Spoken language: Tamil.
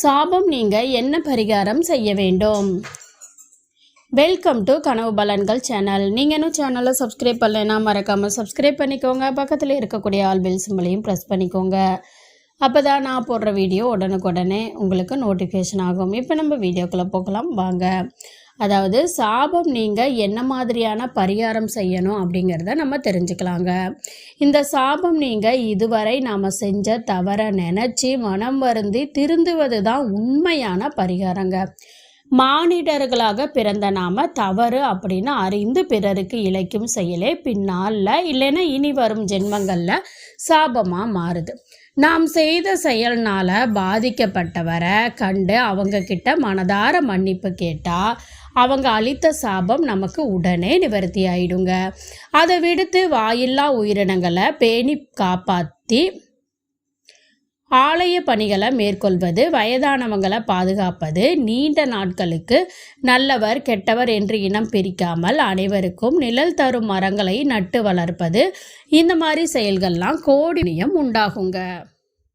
சாபம் நீங்க என்ன பரிகாரம் செய்ய வேண்டும்? வெல்கம் டு கனவு பலன்கள் சேனல் நீங்கள் இன்னும் சேனலை சப்ஸ்கிரைப் பண்ணலைன்னா மறக்காமல் சப்ஸ்கிரைப் பண்ணிக்கோங்க. பக்கத்தில் இருக்கக்கூடிய ஆல் பில் சிம்பிளையும் ப்ரெஸ் பண்ணிக்கோங்க. அப்போ தான் நான் போடுற வீடியோ உடனுக்குடனே உங்களுக்கு நோட்டிஃபிகேஷன் ஆகும். இப்போ நம்ம வீடியோக்குள்ளே போகலாம். வாங்க. அதாவது சாபம் நீங்கள் என்ன மாதிரியான பரிகாரம் செய்யணும் அப்படிங்கிறத நம்ம தெரிஞ்சுக்கலாங்க. இந்த சாபம் நீங்கள் இதுவரை நாம் செஞ்ச தவறை நினச்சி மனம் வருந்தி திருந்துவது தான் உண்மையான பரிகாரங்க. மானிடர்களாக பிறந்த நாம தவறு அப்படின்னு அறிந்து பிறருக்கு இழைக்கும் செயலே பின்னால இல்லைன்னா இனி வரும் ஜென்மங்களில் சாபமாக மாறுது. நாம் செய்த செயல்னால பாதிக்கப்பட்டவரை கண்டு அவங்க கிட்ட மனதார மன்னிப்பு கேட்டால் அவங்க அளித்த சாபம் நமக்கு உடனே நிவர்த்தி ஆயிடுங்க அதை விடுத்து வாயில்லா உயிரினங்களை பேணி காப்பாற்றி ஆலய பணிகளை மேற்கொள்வது வயதானவங்களை பாதுகாப்பது நீண்ட நாட்களுக்கு நல்லவர் கெட்டவர் என்று இனம் பிரிக்காமல் அனைவருக்கும் நிழல் தரும் மரங்களை நட்டு வளர்ப்பது இந்த மாதிரி செயல்கள்லாம் கோடினியம் உண்டாகுங்க.